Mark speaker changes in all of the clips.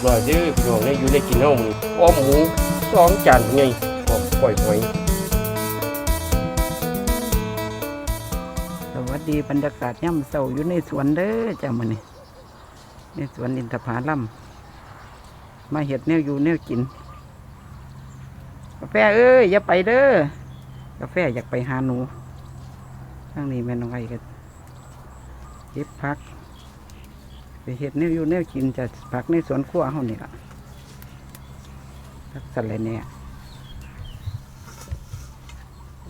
Speaker 1: าวเรียบร้อยเด้อพี่น้องได้อยู่ได้กินเฮามื้ออ้อมหมูสองจานไงพร้อมปล่อยหอย
Speaker 2: สวัสดีบรรยากาศย่ำเสาอยู่ในสวนเด้อจ้ามื้อนี้ในสวนอินทผลัมมาเห็ดแนวอยู่แนวกิน กาแฟเอ้ยอย่าไปเด้อกาแฟอยากไปหาหนูทางนี้แม่น้องไอ้ก็เก็บผัก ไปเห็ดแนวอยู่แนวกินจะผักในสวนครัวเฮานี่ล่ะผักสะระแหน่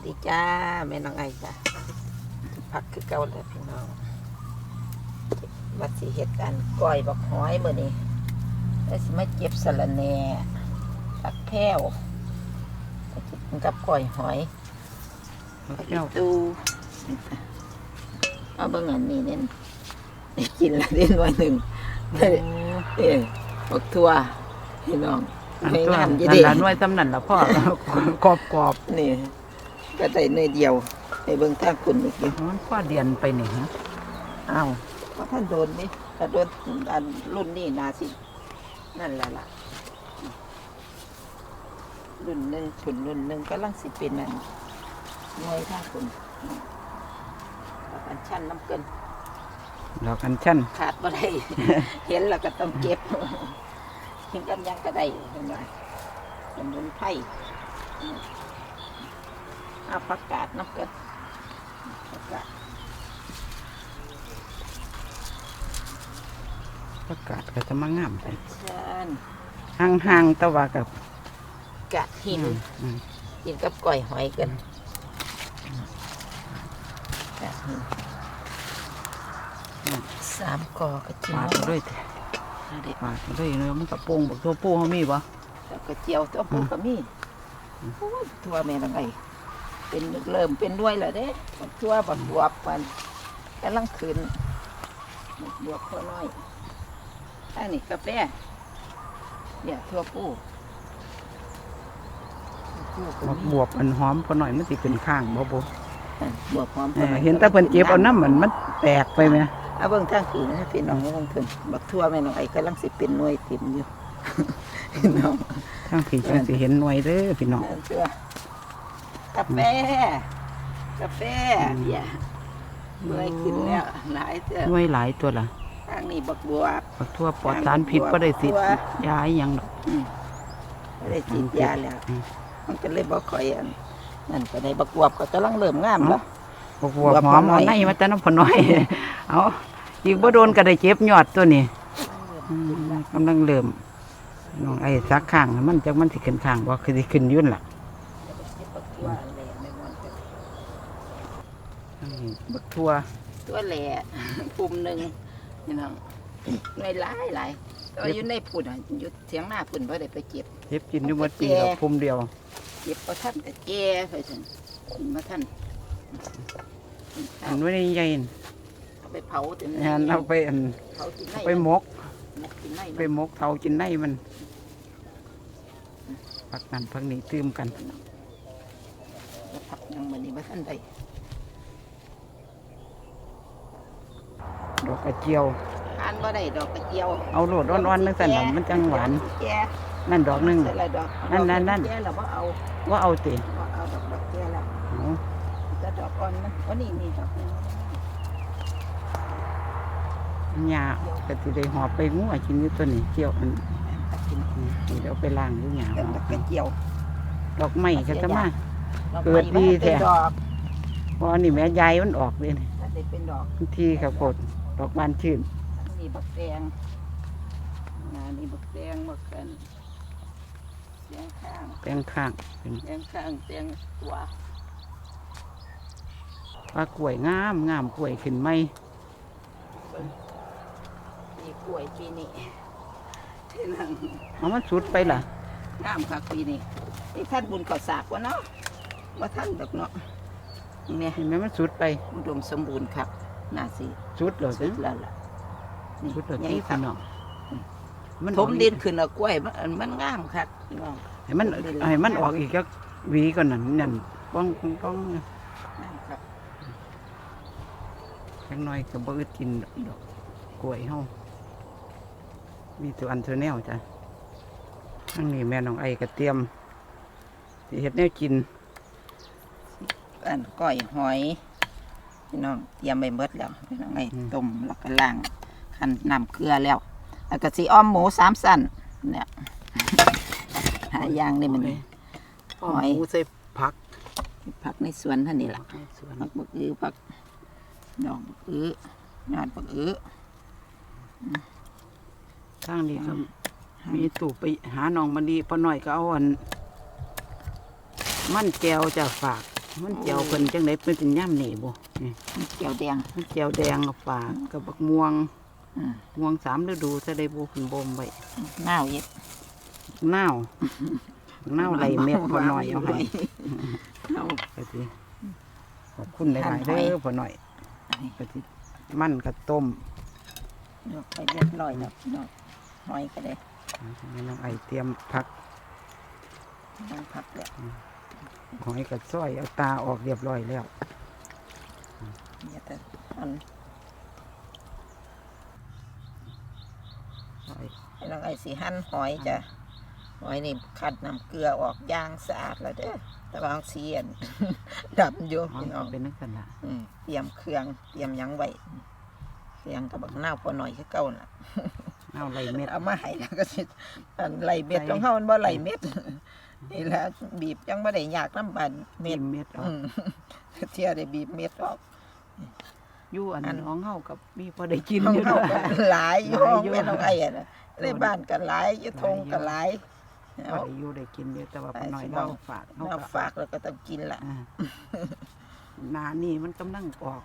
Speaker 3: ดีจ้าแม่น้องไอจ้ะพักคือเก่าเลยพี่น้องวัดสีเหตุการณ์ก้อยบักหอยมื้อนี้แล้วสิมาเก็บสะระแหน่ผักแพ้วไปกินกับก้อยหอย
Speaker 2: ผัก
Speaker 3: ผัก
Speaker 2: แก้ว
Speaker 3: ตูเอาเบิ่งอันนี้เน้น ได้กินแล้วเด่นไว้หนึ่งเออบักทั่วพี่น้อง
Speaker 2: อัน
Speaker 3: ไม่
Speaker 2: ตัว
Speaker 3: งามอยี่
Speaker 2: นั่น
Speaker 3: ดี
Speaker 2: ละหน่วยตำนั่นละพ่อ กรอบกรอบ
Speaker 3: นี่ก็ได้เนยเดียวในเบิ่งทางคุณอีกอยู่
Speaker 2: ๆมันพ่อเดียนไปนี่ฮะอ้าว
Speaker 3: เพราะท่านโดนนี่ถ้าโดนอันรุ่นนี้นาสิ นั่นแหละล่ะ รุ่นหนึ่งชุนรุ่นหนึ่งก็ลังสิเป็นนั่นหน่วยท่าคุณอันชั้นน้ำเกิน
Speaker 2: ดอกอัญชัน
Speaker 3: ขาดบ่ได้ เห็นแล้วก็ต้องเก็บเห็นกำยังก็ได้เห็นไหมสมุนไพรเอาผักกาดน้ำเกินผักกาด
Speaker 2: ประกาศก็จะมางามไป
Speaker 3: เชิญ
Speaker 2: ห่างๆแตะว่ากับ
Speaker 3: กาดหิน
Speaker 2: อืม
Speaker 3: กินกับก้อยหอยกันกาดหิน สามกอก็กิน
Speaker 2: ปาด
Speaker 3: แล้ว
Speaker 2: มาด้วย
Speaker 3: เด็ด
Speaker 2: ปาดมาด้วยเนื้อมันกับโป่งบักตัวปูเขามีบ่
Speaker 3: แล้วก็เจียวตัวปูก็มีโอ้ยทั่วแม่ละไงเป็นเริ่มเป็นด้วยแล้วเด้บักทั่วบักบวบมันกำลังขึ้นบักบวบตัวน้อยอันนี้กาแฟเนี่ยทั่วปูทั่วปูก็
Speaker 2: บัก
Speaker 3: มี
Speaker 2: บวบมันหอมพอหน่อยมันสิขึ้นข้างบ่บ่
Speaker 3: อะบวบพร้อม
Speaker 2: เออเห็นแต่เพิ่นเก็บเอาน้ำเหมือนมันแตกไปไหม
Speaker 3: เอาเบิ่งทางขืนนะพี่น้องเอาเบิ่งถึงบักทั่วแม่น้องไอ้กำลังสิเป็นหน่วยติ่มอยู่ พี่น้อง
Speaker 2: ทางผีจังสิเห็นหน่วยเด้อพี่น้อง
Speaker 3: นั่นเชื่อกาแฟกาแฟเบียร์เมื่อยขึ้นแล้วหลายเถอะ
Speaker 2: หน่วยหลายตัวล่ะ
Speaker 3: ทางนี้บักบวบ
Speaker 2: บักทั่วปลอดสารพิษบ่ได้สิยาอีหยังดอก
Speaker 3: ไม่ได้ฉีดยาแล้ว
Speaker 2: อืม
Speaker 3: มันก็เลยบ่ค่อยอันนั่นก็ได้บักบวบก็กำลังเริ่มงามแล้ว
Speaker 2: บักบวบหอมเอาในมาแต่น้ำพอน้อย เอา อีกบ่โดนก็ได้เจ็บยอดตัวนี้อืมกำลังเริ่มน้องไอ้ซักข้างมันจักมันสิขึ้นข้างบ่คือสิขึ้นอยุ่นล่ะ
Speaker 3: บักทั่วแหล่ไม่มอนกัน
Speaker 2: บักทั่ว
Speaker 3: ตัวแหล่ปุ่มหนึ่งพี่น้องหน่วยหลายหลายแตัวาอยู่ในพุ่นอะอยู่เถียงหน้าพุ่นบ่ได้ไปเก็บ
Speaker 2: เจ็บกินอยู่หมดปีแล้วภูมิเดียว
Speaker 3: เก็บประทันกับแก่ไปถึงกินมาท่าน
Speaker 2: อันไว้ในใหญ่
Speaker 3: เอา ไปเผาถึง
Speaker 2: งานเอาไปอัน
Speaker 3: เผากินใน
Speaker 2: ไปหมก
Speaker 3: หมกกินใน
Speaker 2: ไปหมกเทากินในมันพักนั้นพักนี้ตื่มกัน
Speaker 3: แล้วผักยังมันนี่มาท่านใด
Speaker 2: ดอกกระเจียว
Speaker 3: ทานบ่ได้ดอกกระเจียว
Speaker 2: เอาโลดอ่อนๆนึงสั่นน่ะมันจังหวาน
Speaker 3: แก่
Speaker 2: นั่นดอกหนึง
Speaker 3: ใส่ละดอก
Speaker 2: นั่นนั่นนั่น
Speaker 3: แก่แล้วบ่เอา
Speaker 2: ว่าเอาติ
Speaker 3: บ่เอาดอกดอกแก่แล้ว
Speaker 2: เอา
Speaker 3: แต่ดอกอ่อนมันวันนี้นี่ดอกนึง
Speaker 2: หญ้าก็สิได้หอบไปงัวกินอยู่ตัวนี้เจียวอัน
Speaker 3: ตัดกิน
Speaker 2: นี้เดี๋ยวไปล้างอยู่หญ้า
Speaker 3: แต่
Speaker 2: เอา
Speaker 3: ดอกกระเจียว
Speaker 2: ดอกไม้ก็จะมา
Speaker 3: ดอก
Speaker 2: เกิดดีแท้
Speaker 3: ไม้มันเป็นดอก
Speaker 2: เพราะอันนี้แม่ยายมันออกเลยนี่
Speaker 3: ถ้าได้เป็นดอก
Speaker 2: บางทีกับโคดดอกบานชื่น
Speaker 3: นี่บักแดงงานนี่บักแดงบักกันแดงข้าง
Speaker 2: แปลงข้างเป็น
Speaker 3: แดงข้างแดงตัว
Speaker 2: ปลากล้วยงามงามกล้วยขึ้นไหม
Speaker 3: ปีก ล้วยปีนี้ที่นั่ง
Speaker 2: เอามันสุดไปล่ะ
Speaker 3: งามค่ะปีนี้นี่ท่านบุญก่อสากวะเนาะว่าท่านดอกเนาะเนี่ย
Speaker 2: เห็นไหมมันสุดไป
Speaker 3: อุดมสมบูรณ์ครับน่าสิ
Speaker 2: สุดเลย
Speaker 3: สุดแล้วล่ะนี่
Speaker 2: สุดเลย
Speaker 3: ใหญ่
Speaker 2: ที่
Speaker 3: ครั
Speaker 2: พี่
Speaker 3: บ
Speaker 2: น้องมัน
Speaker 3: ถมดินขึ้นเอากล้วยมันมันงามครับพี่น้อง
Speaker 2: ให้มันให้มันออกอีกก็หวีก่อนนั่นนั่นป้องป้องป้อง
Speaker 3: งามครับ
Speaker 2: จังน้อยก็บ่อึดกินดอกกล้วยเฮา มีตัวอันตัวแนวจ้ะทั้งนี้แม่น้องไอ้ก็เตรียมสิเฮ็ดแนวกิน
Speaker 3: อันก้อยหอยพี่น้องเตรียมไปเบิดแล้วพี่น้องไอ้ต้มแล้วก็ล้างคันน้ำเกลือแล้วแล้วก็สิอ้อมหมูสามสั้นเนี่ย หาอย่างนี่มันนี่ หอย
Speaker 2: หมูใส่ผัก
Speaker 3: ผักในสวนเท่านี้ล่ะ
Speaker 2: ในสวน
Speaker 3: ผักบักอื้อผักดอกบักอื้อยอดบักอื้อ
Speaker 2: ข้างนี้ก็มีตู่ไปหาน้องมันดีพอหน่อยก็เอาอัน มันแจวจะฝาก มันแจวเพิ่นจังไดเป็นเป็นย่ำนี่บ่นี่
Speaker 3: เกี๊ยวแดง
Speaker 2: มันแจวแดงก็ฝากกับบักม่วง
Speaker 3: อืม
Speaker 2: ม่วงสามฤดูจะได้บ่ขึ้นบ่มไว้
Speaker 3: หน้าวเย็ด
Speaker 2: นาวนาวไหลเม็ดพอหน่อยเอาให้
Speaker 3: เอา
Speaker 2: ไปสิขอบคุณหลายๆ
Speaker 3: หั่นห
Speaker 2: เด้
Speaker 3: อย
Speaker 2: อพอหน่อยไปสิมันก็ต้ม
Speaker 3: ยกไปเรียบร้อยแล้วพี่น้อง หอยก็ได้
Speaker 2: ให้น้องไอเตรียมผัก
Speaker 3: น้ำผักแล้ว
Speaker 2: หอยกับซอยเอาตาออกเรียบร้อยแล้ว
Speaker 3: อย่าแต่อัน
Speaker 2: ซอย
Speaker 3: ให้น้องไอ้สีหั่นหอยจ้ะหอยนี่ขัดน้ำเกลือออกย่างสะอาดแล้วเด้อแต่บางเสียนดำอยู่
Speaker 2: เอา
Speaker 3: พี่น้อง
Speaker 2: เป็นนักกันละ
Speaker 3: อืมเตรียมเครื่องเตรียมหยังไว้เครื่องกับบักนาวพอหน่อยคือเก่าน่ะ
Speaker 2: เอาไหลเม็ด
Speaker 3: เอามาให้แล้วก็สิอันไหลเม็ดของเฮามันบ่ไหลเม็ดนี่แหละบีบจังบ่ได้ยากน้ำบันเม็
Speaker 2: เม็
Speaker 3: ด
Speaker 2: ดเม็ดออ
Speaker 3: อื
Speaker 2: ก
Speaker 3: มเที่ยได้บีบเม็ดออก
Speaker 2: อยู่อัน
Speaker 3: อัน
Speaker 2: ของเฮากับมีพอได้กิน
Speaker 3: ห้อง
Speaker 2: อยู่
Speaker 3: เฮา
Speaker 2: ด้วย
Speaker 3: ก็หลายอยู่
Speaker 2: หลาย
Speaker 3: ห้อง
Speaker 2: อยู่
Speaker 3: แม่น้องไอ้อะนะในบ้านก็หลายอยู่ทงก็หลาย
Speaker 2: พอ
Speaker 3: เอา
Speaker 2: ได้อยู่ได้กินอยู่แต่ว่า
Speaker 3: ไป
Speaker 2: พอหน่อย
Speaker 3: สิ
Speaker 2: เรา
Speaker 3: เอา
Speaker 2: ฝากเฮา
Speaker 3: เอา
Speaker 2: ก็
Speaker 3: ฝากแล้วก็ต้องกินละ
Speaker 2: อ่าหนานี่มันกำลังออก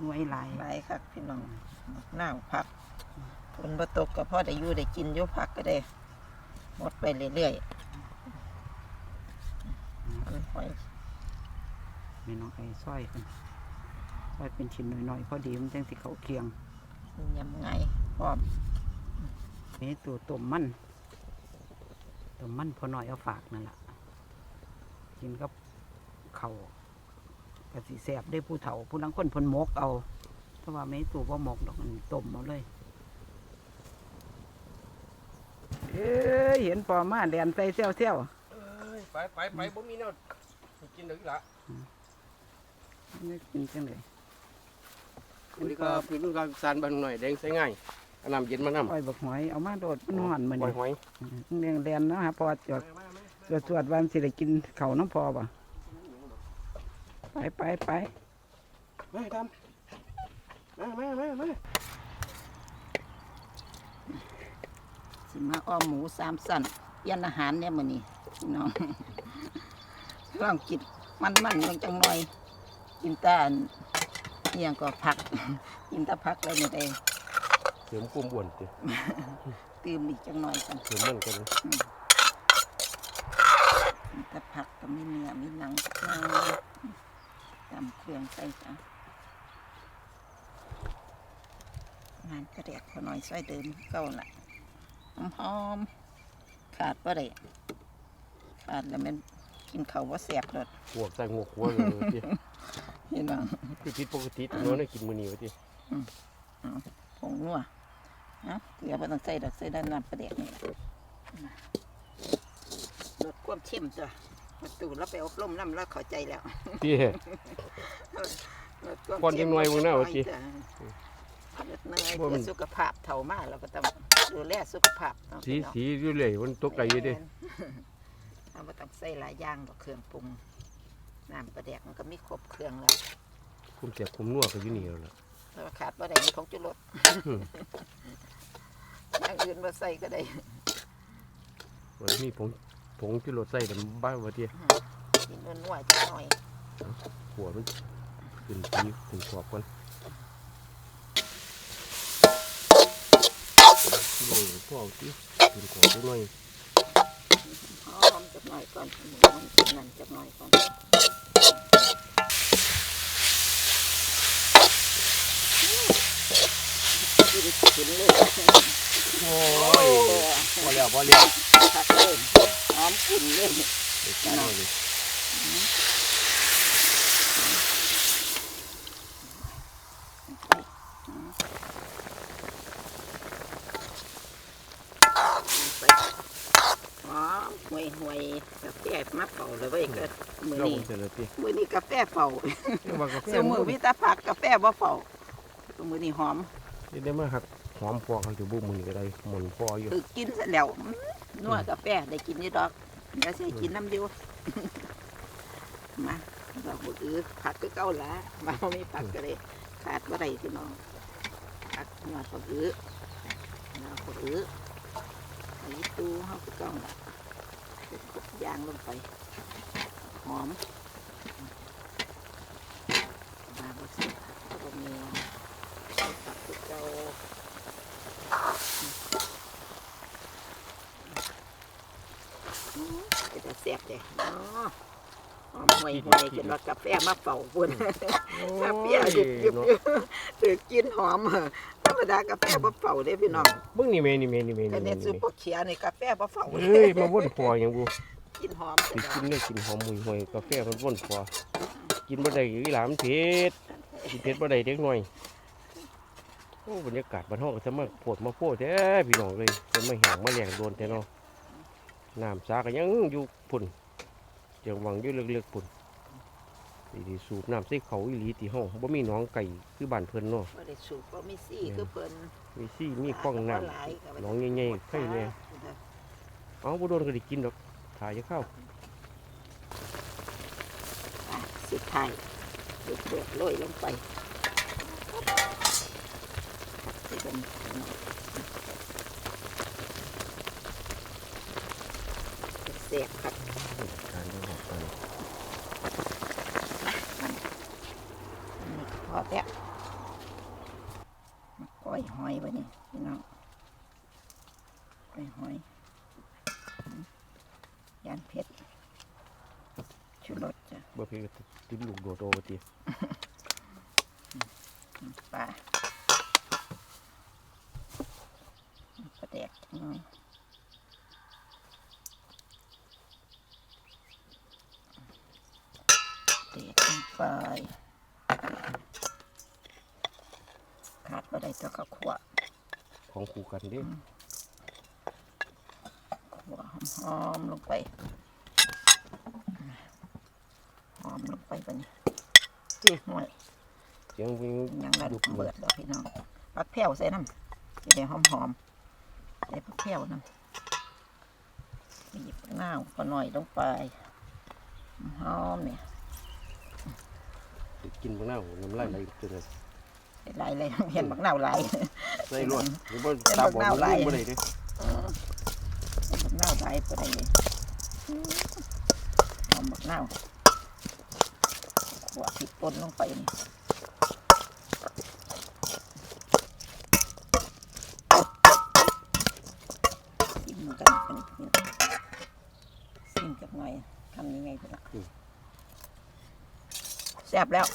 Speaker 2: หน่วยหลาย
Speaker 3: หลายคักพี่น้องน้าผัก ฝนบ่ตกก็พอได้อยู่ได้กินอยู่ผักก็ได้ หมดไปเรื่อยๆอันหอย
Speaker 2: แม่น้องไอ้ซอยกันซอยเป็นชิ้นหน่อยๆพอดีมันจังสิเข้าเคียง
Speaker 3: ยำไงพร้อม
Speaker 2: นี่ตัวต้มมันต้มมันพอหน่อยเอาฝากนั่นแหละกินกับเขาวกะสิแสบได้ผู้เฒ่าผู้ลังคนเพนหมกเอาเพราะว่าไม่ตัวว่าหมกดอกมันต้มเอาเลย เอ้ยเห็นปอมาแดนใส่เซี่ยวเซี่ยว
Speaker 1: เอ้ยไปไปไปบ่มีแนวให้กินดอกอีหละ
Speaker 2: ๆนี่กินจังเลย
Speaker 1: สวัสดีครับพี่รุ่นการสารบ้านหน่อยแดงใส่ง่ายเอาน้ำเย็นมานำ
Speaker 2: ปล่อยบักหอยเอามาโดดมันหอนมัน
Speaker 1: ปล่อยหอย
Speaker 2: เรียงแดนเนาะฮะพอจอดจวดจวดๆวันสิได้กินเขาวน้ำพอป่ะไปไปไป
Speaker 1: มาทำมามามามา
Speaker 3: สิมาอ้อมหมูสามสันเปลี่ยนอาหารเนี่ยมื้อนี้พี่น้องลองกินมันๆลงจังหน่อย กินแตาอันเอียงก็ผัก กินแตาผักแล้วนี่ได้
Speaker 1: เสริมความอ้วนติ
Speaker 3: ตื่มอีกจังหน่อยกัน
Speaker 1: เสริมมันกันเลย
Speaker 3: กินแตาผักก็มีเนื้อมีหนังจ้าตำเครื่องใส่จ้างานกระเดียกพอหน่อยซอยเดิมเก่าละ หอมๆขาดบ่ได้ขาดแล้วมันกินข้าวว่าแสบเลย
Speaker 1: หัวใส่หัวหัวเลยติ
Speaker 3: พี่น้อง
Speaker 1: คือผิดปกติตัวน้อยกินมื้อนี้ว่าติ
Speaker 3: ผงนัวนะเกลือบ่ต้องใส่ดอกใส่ด้านน้ำประเด็กนี่แหละลดความเข้มจ้ะประตูแล้วไปอบรมน้ำแล้วเข้าใจแล้ว
Speaker 1: ติ
Speaker 3: ลดความ
Speaker 1: ก่อนจังหน่อยเบิ่งหน้าว่าติ
Speaker 3: จ้ะล ดเนย
Speaker 1: บ่มั
Speaker 3: เพื่อน สุขภาพเท่ามากเราก็ต้องดูแลสุขภาพเนาะ
Speaker 1: สี
Speaker 3: พี่น้อง
Speaker 1: สีอยู่เลยมันตกใจอยู่เด้
Speaker 3: เอาบ่ต้องใส่หลายอย่างดอกเครื่องปรุงน้ำประเด็กมันก็มีครบเครื่องแล้ว
Speaker 1: คุมเสียบคุมนัวก็อยู่นี่แล้วล่ะ
Speaker 3: แต่ว่าขาดบ่ได้มีของจุรส
Speaker 1: อืม
Speaker 3: อย่างอื่นบ่ใส่ก็ได้
Speaker 1: ว่ามีผงผงที่รถใส่แต่บ้านว่าติ
Speaker 3: กินนัวๆจักหน่อย
Speaker 1: หัวมันขึ้นสีขึ้นขอบก่ อนโอ้ยพ่อเอาติขึ้นขอบจักหน่อย
Speaker 3: หอมจักหน่อยก่อนหมูมันนั่นจักหน่อยก่อนกินกินเลย
Speaker 1: โอ้
Speaker 3: โอ้
Speaker 1: ย
Speaker 3: ย
Speaker 1: พอแล้วพอแล้ว
Speaker 3: ผักเลยหอมกลิ่นเลย
Speaker 1: เด็กน้อยเลย
Speaker 3: ห ห่วยห่วยกาแฟ มาเป่าเลยเว้ยก็มือ
Speaker 1: เรา
Speaker 3: นี้
Speaker 1: เสร็จแล้วพี่
Speaker 3: มือนี้กาแฟเป่า
Speaker 1: เรียกว่ากาแฟ
Speaker 3: เสื้อมือมีแตาผักกาแฟบ่เป่ามือนี้หอม
Speaker 1: เรียกได้มาหักหอมพอเขาจะบุ้มมือนี่ก็ได้หมุนพออยู่
Speaker 3: คือกินเสร็จแล้วอื้อนัวกาแฟได้กินนี่ดอกเดี๋ยวสิกินน้ำเดียวมาดอกบุอื้อผักก็เก่าละมาบ่มีผักก็เลยขาดบ่ได้พี่น้องผักนัวบุอื้อนัวบุอื้อไอ้ตูเฮาก็เก่าละกดยางลงไป หอมมาบ่สิก็บ่มีผักก็เก่าเป็นแต่แซ่บเลยอ๋อหอมห่วยห่วยกินว่ากาแฟมาเป่าบุญกาแฟหยุบหยุบหยุบถือกินหอมเหอะธรรมดากาแฟบ่เป่าเด้พี่น้อง
Speaker 1: เบิ้งนี่เมนี่เมนี่เม
Speaker 3: ก็
Speaker 1: นี่เม
Speaker 3: เนี่ยซื้อ
Speaker 1: นี่
Speaker 3: พวกเขียนี่กาแฟบ่เป่า
Speaker 1: เฮ้ยมาวนพออย่างบู
Speaker 3: กินหอม
Speaker 1: สิกินได้กินหอมมุยหวยกาแฟมันวนพอกินบ่ได้อีหลามเผ็ดกินเผ็ดบ่ได้เด็กน้อยโอ้บรรยากาศบ้านเฮาก็จะมาโพดมาโพดแท้พี่น้องเลยจะมาแหงมาแหลงโดนแต่เนาะน้ำสาก็ยังอยู่พุ่นยังหวังอยู่ลึกๆพุ่นดีๆสูบน้ำใส่เขาอีหลีที่ห้องบ่มีหนองไก่คือบ้านเพิ่นเนาะ
Speaker 3: บ่ได้สูบบ่มีซี่คือเพิ่น
Speaker 1: มีซี่มีคล้องน้
Speaker 3: หลายก็ำ
Speaker 1: หนองใหญ่ๆไข่แน่เอาบ่โดนก็ได้กินดอก ถ่ายจะเข้า
Speaker 3: สุดท้ายเดือดเดือยลงไปสิเป็นแซ่บครับ
Speaker 1: การด้บอกไป
Speaker 3: อันนี้พอแล้วก้อยหอยไว้นี่พี่น้องก้อยหอย ยานเพชรชูรสจ้ะ
Speaker 1: บ่เพิ่นก็ติดลูกโดดโตติ
Speaker 3: ปลาปลาแดกจังหน่อยเด็ดลงไปขาดบ่ได้ตัวข้าวคั่ว
Speaker 1: ของคู่กันเด้
Speaker 3: หัวหอมๆลงไปหอมลงไปปะนี่หน่วย
Speaker 1: เสียงวิ่ง
Speaker 3: ยังระ
Speaker 1: ดุ
Speaker 3: ดุเบิดแล้วพี่น้องผักแพรวใส่น้ำสีแดงหอมหอมๆใส่ผักแพรวน้ำหยิบหน้าวพอหน่อยลงไปหอมเนี่ย
Speaker 1: กินบ่น่าน้ำลายไหลจนเลย
Speaker 3: ไหลายเลยเห็นบักหน้าวไหลาย
Speaker 1: ใส่รวดหรือบ่
Speaker 3: เป็น
Speaker 1: ตา
Speaker 3: บัก
Speaker 1: บอด
Speaker 3: นาว
Speaker 1: มัน
Speaker 3: ไหล
Speaker 1: ลืมบ่ได้เด้
Speaker 3: บักหน้าวไหลายพอได้เลยหอมบักหน้าวขวดพริกป่นลงไปนี่ซิมกันกันนี่ซิมกับหน่อยทำยังไงดีล่ะแซ่บแล้ว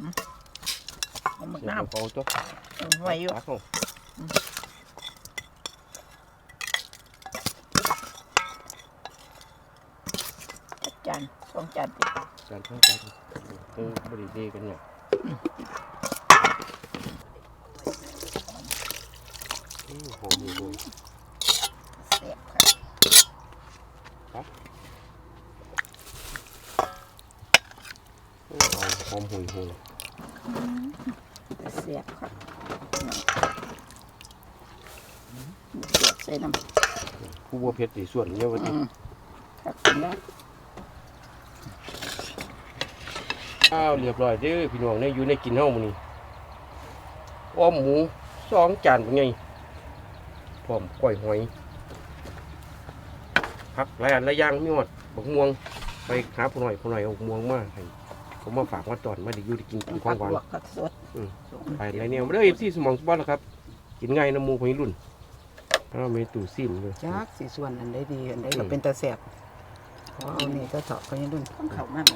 Speaker 3: อืมเอาหมึก
Speaker 1: เสียง
Speaker 3: น้ำ
Speaker 1: เป่าตัว
Speaker 3: เอาไว้อยู่
Speaker 1: ตักเอา
Speaker 3: จัดจานสองจานติด
Speaker 1: การทำการเออบ่ได้เดกันเนี่ยโอ้โหโหโห
Speaker 3: แซ่บค่ะ
Speaker 1: โอ้หอมหอมหุยหุย
Speaker 3: แซ่บค่ะเดือดใส่น้ำ
Speaker 1: ผู้บ่เผ็ดสิส่วนเยอะว่าติ
Speaker 3: อืมครับกินแล้ว
Speaker 1: อ้าวเรียบร้อยเด้อพี่น้องเนี่ยอยู่ในกินเฮามื้อนี้อ้อมหมูสองจานเป็นไงพร้อมก้อยหอยผักหลายอันหลายอย่างมีหมดบักม่วงไปหาผู้หน่อยผู้หน่อยเอาบักม่วงมาให้ผมมาฝากมาตอนมาได้อยู่ได้กินกินของหวาน
Speaker 3: ผักลวกผักสด
Speaker 1: อืมไปไรเนี่ยไม่ได้เอฟซีสมองสปอร์ตแล้วครับ กินง่ายน้ำมูกของรุ่นเรามีตู้ซิมเลย
Speaker 2: จักสีส่วนอันใดดีอันใดก็
Speaker 1: อืม
Speaker 2: เป็นตาแสบขอเอานี่ก็เถาะก็ยังดุน
Speaker 3: ต้องเข้ามาไหม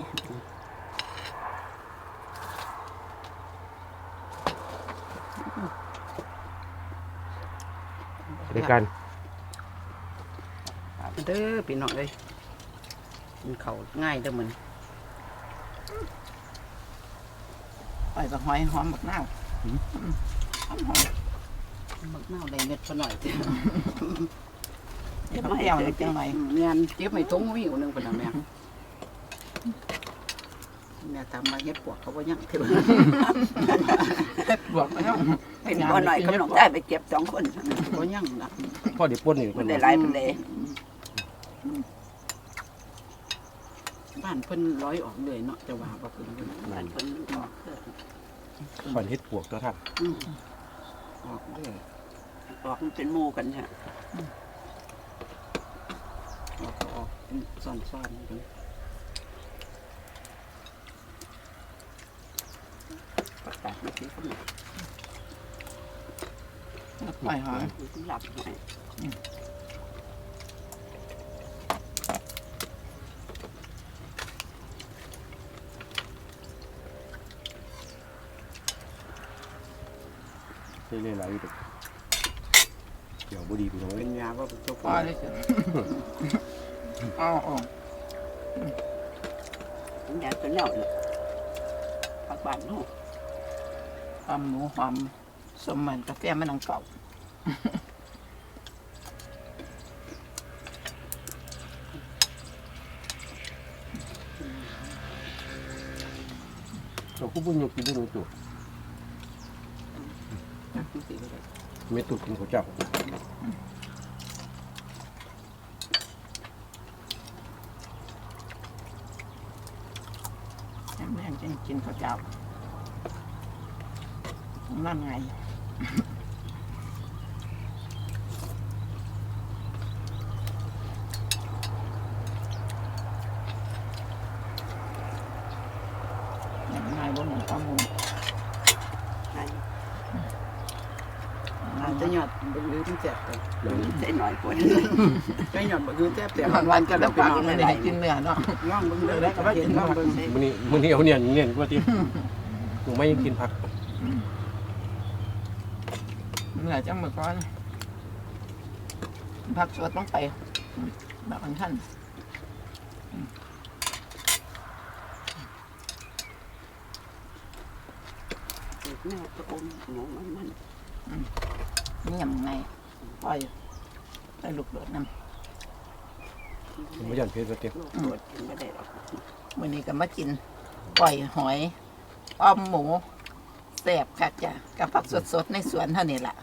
Speaker 1: ในการ
Speaker 2: เด้อพี่น้องเอ้ยกินเขาวง่ายเด้อมัน
Speaker 3: ปล่อยบักหอยหอมบักนาวหอมหอม
Speaker 2: บักเน่าวได้เม็ดพอหน่อย
Speaker 3: เดี๋ยวเปรี้ยวนิดจังหน่อย
Speaker 2: เมียนเก็บไม่ทงมีอยู่หนึงพุ่นน่ะแม่ แม่ทำมาเฮ็ดปวกเขาบ่ยังเถื่อ
Speaker 3: บวกไปเนาะ
Speaker 4: เป็นบ่หน่อยก็น้องได้ไปเก็บสองคน
Speaker 2: บ่ยังนะ
Speaker 1: พ่อเดี๋ยวป่นอยู่
Speaker 4: มันได้หลายมันเลย
Speaker 2: บ้านเพิ่นร้อยออกเลยเนาะจะว่าบ่เพิ่นเพิ่น
Speaker 4: มันเพิ่นออกเด้อ
Speaker 1: พ่อเฮ็ดปวกตัวท่าน
Speaker 2: อืมออกเลย
Speaker 4: ออกมันเป็นหมู่กันฮะ
Speaker 2: ออกก็ออกเป็นซ่อนๆกัน ประกาศมาสิคนน่ะ
Speaker 3: ปล่อยหอย
Speaker 4: หลับให้
Speaker 1: เรื่อยๆหลอยู่เดี๋ยวบดีพี่น้อง
Speaker 2: เป็นยาว่าเป็นตัว
Speaker 3: ปล่อยเลยสิเอาออก
Speaker 4: มันยาตัวแนวน่ะผักบ้านเฮา
Speaker 3: หอมหมูหอมสมเหมือนกาแฟมันนังเก่า
Speaker 1: เราก็บ่ยกกินได้หนูจุ
Speaker 2: จักจังซี่ก็ได้
Speaker 1: ไม่ตุกกินข้าวจับ
Speaker 3: แม่งจะกินข้าวเจ้า นั่นไงยังไงบนหนึ่งข้อมูล
Speaker 4: ให้
Speaker 2: มันจะหยอดบ่ลืมแซ่บเลย
Speaker 4: ใส่หน่อยคน
Speaker 2: จะหยอดบ่ลืมแซ่บแต่
Speaker 3: วันวันๆก็แล้วปากไม่ได้กินเนื้อเนาะ
Speaker 2: ย่องเบิ่งเลยก็ว่ากินย่องเบิ่ง
Speaker 1: มื้อนี้มื้อนี้เอาเนี่ยเน้นกว่าติหนูไม่ยังกินผัก
Speaker 3: เนื้อจังมือก่อนผักสดต้องไปแบบอันท่าน
Speaker 4: แม่ตะอมหนูมันมัน
Speaker 3: เงียบไงปล่อยไปลูกโดดน้
Speaker 1: ผมบ่ยันเพชรว่าติ
Speaker 4: ลูกโดดกินบ่ได้หรอกำ
Speaker 3: วันนี้ก็มากินปล่อยหอยอ้อมหมูแซ่บคักจ้ะกับผักสดๆในสวนเท่านี้ล่ะ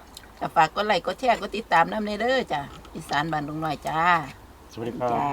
Speaker 3: ก็ฝากกดไลค์กดแชร์กดติดตามน้ำในเด้อจ้ะอีสานบ้านลุงน้อยจ้า
Speaker 1: สวัสดีครับ
Speaker 3: จ้า